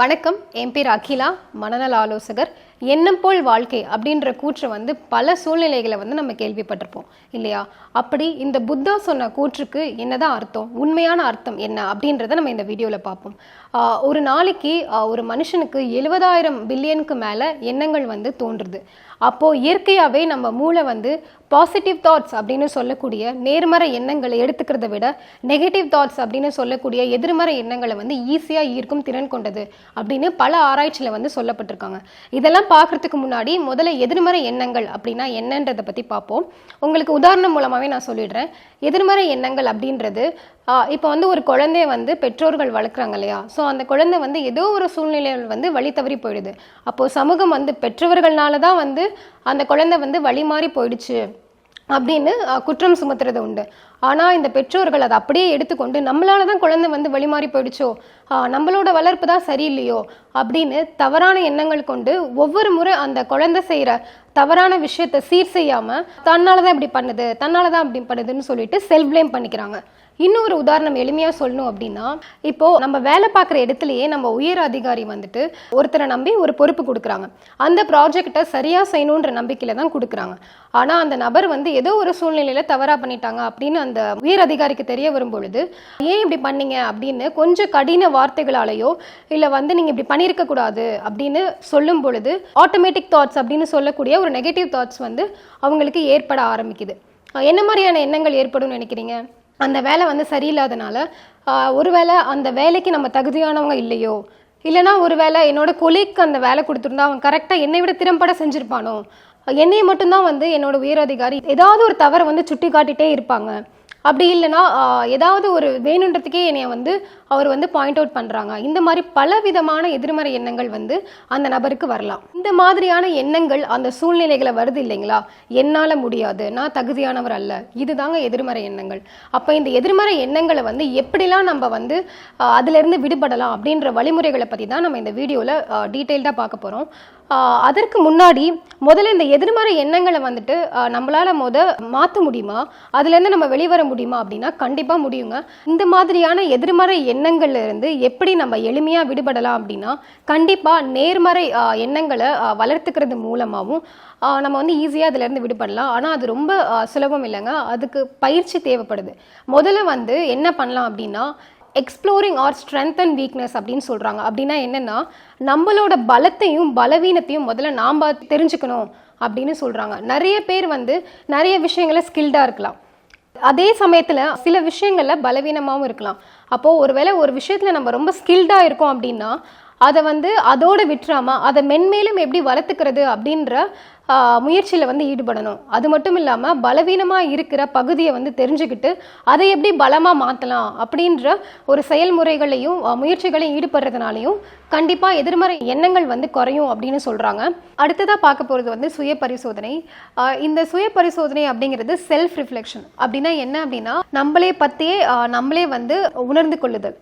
வணக்கம். எம்பி ராகிலா அகிலா மனநல ஆலோசகர். எண்ணம் போல் வாழ்க்கை அப்படின்ற கூற்று வந்து பல சூழ்நிலைகளை வந்து நம்ம கேள்விப்பட்டிருப்போம் இல்லையா? அப்படி இந்த புத்தா சொன்ன கூற்றுக்கு என்னதான் அர்த்தம் உண்மையான அர்த்தம் என்ன அப்படின்றத நம்ம இந்த வீடியோவில் பார்ப்போம். ஒரு நாளைக்கு ஒரு மனுஷனுக்கு எழுபதாயிரம் பில்லியனுக்கு மேலே எண்ணங்கள் வந்து தோன்றுது. அப்போது இயற்கையாகவே நம்ம மூளை வந்து பாசிட்டிவ் தாட்ஸ் அப்படின்னு சொல்லக்கூடிய நேர்மறை எண்ணங்களை எடுத்துக்கிறத விட நெகட்டிவ் தாட்ஸ் அப்படின்னு சொல்லக்கூடிய எதிர்மறை எண்ணங்களை வந்து ஈஸியாக ஈர்க்கும் திறன் கொண்டது அப்படின்னு பல ஆராய்ச்சியில் வந்து சொல்லப்பட்டிருக்காங்க. இதெல்லாம் பார்க்கறதுக்கு முன்னாடி முதல்ல எதிர்மறை எண்ணங்கள் அப்படின்னா என்னன்றதை பற்றி பார்ப்போம். உங்களுக்கு உதாரணம் மூலமாகவே நான் சொல்லிடுறேன். எதிர்மறை எண்ணங்கள் அப்படின்றது இப்போ வந்து ஒரு குழந்தைய வந்து பெற்றோர்கள் வளர்க்குறாங்க இல்லையா? ஸோ அந்த குழந்தை வந்து ஏதோ ஒரு சூழ்நிலையில் வந்து வழி தவறி போயிடுது. அப்போது சமூகம் வந்து பெற்றவர்கள்னால தான் வந்து அந்த குழந்தை வந்து வழி மாறி போயிடுச்சு. அப்படின்னு குற்றம் சுமத்துறது உண்டு. ஆனால் இந்த பெற்றோர்கள் அதை அப்படியே எடுத்துக்கொண்டு நம்மளால தான் குழந்தை வந்து வழிமாறி போயிடுச்சோ? நம்மளோட வளர்ப்பு தான் சரியில்லையோ? அப்படின்னு தவறான எண்ணங்கள் கொண்டு ஒவ்வொரு முறை அந்த குழந்தை செய்கிற தவறான விஷயத்தை சீர் செய்யாமல் தன்னால தான் இப்படி பண்ணுது தன்னால தான் அப்படி பண்ணுதுன்னு சொல்லிட்டு செல்ஃப் ப்ளேம் பண்ணிக்கிறாங்க. இன்னொரு உதாரணம் எளிமையாக சொல்லணும் அப்படின்னா இப்போ நம்ம வேலை பார்க்குற இடத்துலையே நம்ம உயர் அதிகாரி வந்துட்டு ஒருத்தரை நம்பி ஒரு பொறுப்பு கொடுக்குறாங்க. அந்த ப்ராஜெக்டை சரியாக செய்யணுன்ற நம்பிக்கையில் தான் கொடுக்குறாங்க. ஆனால் அந்த நபர் வந்து ஏதோ ஒரு சூழ்நிலையில் தவறாக பண்ணிட்டாங்க அப்படின்னு அந்த உயர் அதிகாரிக்கு தெரிய வரும் பொழுது ஏன் இப்படி பண்ணீங்க? அப்படின்னு கொஞ்சம் கடின வார்த்தைகளாலேயோ இல்லை வந்து நீங்கள் இப்படி பண்ணியிருக்க கூடாது அப்படின்னு சொல்லும் பொழுது ஆட்டோமேட்டிக் தாட்ஸ் அப்படின்னு சொல்லக்கூடிய ஒரு நெகட்டிவ் தாட்ஸ் வந்து அவங்களுக்கு ஏற்பட ஆரம்பிக்குது. என்ன மாதிரியான எண்ணங்கள் ஏற்படும்னு நினைக்கிறீங்க? அந்த வேலை வந்து சரியில்லாதனால ஒருவேளை அந்த வேலைக்கு நம்ம தகுதியானவங்க இல்லையோ இல்லைனா ஒருவேளை என்னோட கொலீக்கு அந்த வேலை கொடுத்துருந்தா அவன் கரெக்டாக என்னை விட திறம்பட செஞ்சுருப்பானோ என்னையை மட்டும்தான் வந்து என்னோட உயரதிகாரி ஏதாவது ஒரு தவறை வந்து சுட்டி காட்டிகிட்டே இருப்பாங்க. அப்படி இல்லைன்னா ஏதாவது ஒரு வேணுன்றதுக்கே என்னைய வந்து அவர் வந்து பாயிண்ட் அவுட் பண்ணுறாங்க இந்த மாதிரி பல விதமான எதிர்மறை எண்ணங்கள் வந்து அந்த நபருக்கு வரலாம். இந்த மாதிரியான எண்ணங்கள் அந்த சூழ்நிலைகளை வருது இல்லைங்களா? என்னால் முடியாது. நான் தகுதியானவர் அல்ல. இதுதாங்க எதிர்மறை எண்ணங்கள். அப்போ இந்த எதிர்மறை எண்ணங்களை வந்து எப்படிலாம் நம்ம வந்து அதிலிருந்து விடுபடலாம் அப்படின்ற வழிமுறைகளை பற்றி தான் நம்ம இந்த வீடியோவில் டீட்டெயில்டாக பார்க்க போகிறோம் அதற்கு முன்னாடி முதல்ல இந்த எதிர்மறை எண்ணங்களை வந்துட்டு நம்மளால் நம்மளால முத மாற்ற முடியுமா? அதுலேருந்து நம்ம வெளிவர முடியுமா அப்படின்னா கண்டிப்பாக முடியுங்க. இந்த மாதிரியான எதிர்மறை எண்ணங்கள்லேருந்து எப்படி நம்ம எளிமையாக விடுபடலாம் அப்படின்னா கண்டிப்பாக நேர்மறை எண்ணங்களை வளர்த்துக்கிறது மூலமாகவும் நம்ம வந்து ஈஸியாக அதிலேருந்து விடுபடலாம். ஆனால் அது ரொம்ப சுலபம் இல்லைங்க. அதுக்கு பயிற்சி தேவைப்படுது. முதல்ல வந்து என்ன பண்ணலாம் அப்படின்னா exploring our strength and weakness அப்படின்னு சொல்கிறாங்க அப்படின்னா என்னென்னா நம்மளோட பலத்தையும் பலவீனத்தையும் முதல்ல நாம் தெரிஞ்சுக்கணும் அப்படின்னு சொல்கிறாங்க நிறைய பேர் வந்து நிறைய விஷயங்களை ஸ்கில்டாக இருக்கலாம். அதே சமயத்தில் சில விஷயங்களில் பலவீனமாகவும் இருக்கலாம். அப்போது ஒருவேளை ஒரு விஷயத்தில் நம்ம ரொம்ப ஸ்கில்டாக இருக்கோம் அப்படின்னா அதை வந்து அதோடு விட்டுறாம அதை மென்மேலும் எப்படி வளர்த்துக்கிறது அப்படின்ற முயற்சியில் வந்து ஈடுபடணும். அது மட்டும் இல்லாமல் பலவீனமாக இருக்கிற பகுதியை வந்து தெரிஞ்சுக்கிட்டு அதை எப்படி பலமாக மாற்றலாம் அப்படின்ற ஒரு செயல்முறைகளையும் முயற்சிகளையும் ஈடுபடுறதுனாலையும் கண்டிப்பாக எதிர்மறை எண்ணங்கள் வந்து குறையும் அப்படின்னு சொல்கிறாங்க அடுத்ததாக பார்க்க போகிறது வந்து சுய பரிசோதனை இந்த சுய பரிசோதனை அப்படிங்கிறது செல்ஃப் ரிஃப்ளெக்ஷன் அப்படின்னா என்ன அப்படின்னா நம்மளே பற்றியே நம்மளே வந்து உணர்ந்து கொள்ளுதல்.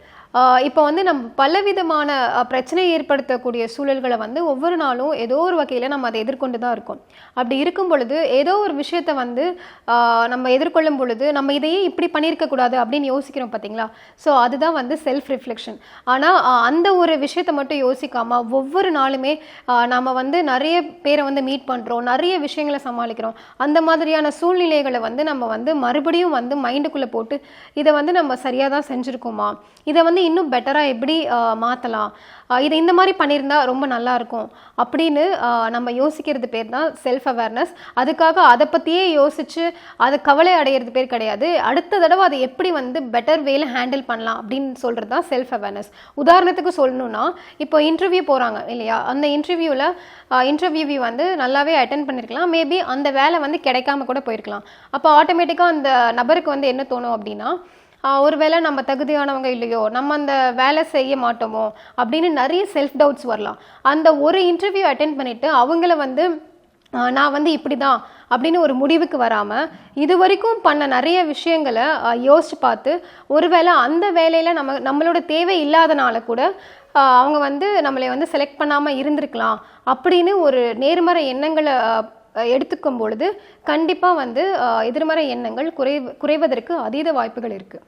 இப்போ வந்து நம்ம பலவிதமான பிரச்சனையை ஏற்படுத்தக்கூடிய சூழல்களை வந்து ஒவ்வொரு நாளும் ஏதோ ஒரு வகையில் நம்ம அதை எதிர்கொண்டு தான் இருக்கோம். அப்படி இருக்கும் பொழுது ஏதோ ஒரு விஷயத்தை வந்து நம்ம எதிர்கொள்ளும் பொழுது நம்ம இதையே இப்படி பண்ணியிருக்கக்கூடாது அப்படின்னு யோசிக்கிறோம் பார்த்தீங்களா? ஸோ அதுதான் வந்து செல்ஃப் ரிஃப்ளெக்ஷன் ஆனால் அந்த ஒரு விஷயத்தை மட்டும் யோசிக்காமல் ஒவ்வொரு நாளுமே நம்ம வந்து நிறைய பேரை வந்து மீட் பண்ணுறோம் நிறைய விஷயங்களை சமாளிக்கிறோம். அந்த மாதிரியான சூழ்நிலைகளை வந்து நம்ம வந்து மறுபடியும் வந்து மைண்டுக்குள்ளே போட்டு இதை வந்து நம்ம சரியாக தான் செஞ்சுருக்கோமா? இதை வந்து இன்னும் பெட்டராக எப்படி மாற்றலாம் இதை இந்த மாதிரி பண்ணியிருந்தா ரொம்ப நல்லா இருக்கும் அப்படின்னு நம்ம யோசிக்கிறது பேர் தான் செல்ஃப் அவேர்னஸ் அதுக்காக அதை பற்றியே யோசித்து அதை கவலை அடையிறது பேர் கிடையாது. அடுத்த தடவை அதை எப்படி வந்து பெட்டர் வேல ஹேண்டில் பண்ணலாம் அப்படின்னு சொல்கிறது தான் செல்ஃப் அவேர்னஸ் உதாரணத்துக்கு சொல்லணும்னா இப்போ இன்டர்வியூ போகிறாங்க இல்லையா? அந்த இன்டர்வியூவில் இன்டர்வியூ வந்து நல்லாவே அட்டன் பண்ணியிருக்கலாம் மேபி அந்த வேலை வந்து கிடைக்காம கூட போயிருக்கலாம். அப்போ ஆட்டோமேட்டிக்காக அந்த நபருக்கு வந்து என்ன தோணும் அப்படின்னா ஒருவேளை நம்ம தகுதியானவங்க இல்லையோ நம்ம அந்த வேலை செய்ய மாட்டோமோ அப்படின்னு நிறைய செல்ஃப் டவுட்ஸ் வரலாம். அந்த ஒரு இன்டர்வியூ அட்டென்ட் பண்ணிவிட்டு அவங்கள வந்து நான் வந்து இப்படி தான் அப்படின்னு ஒரு முடிவுக்கு வராமல் இது வரைக்கும் பண்ண நிறைய விஷயங்களை யோசித்து யோசிச்சு பார்த்து ஒருவேளை அந்த வேலையில் நம்ம நம்மளோட தேவை இல்லாதனால கூட அவங்க வந்து நம்மளை வந்து செலக்ட் பண்ணாமல் இருந்திருக்கலாம் அப்படின்னு ஒரு நேர்மறை எண்ணங்களை எடுத்துக்கும் பொழுது கண்டிப்பாக வந்து எதிர்மறை எண்ணங்கள் குறை குறைவதற்கு அதீத வாய்ப்புகள் இருக்குது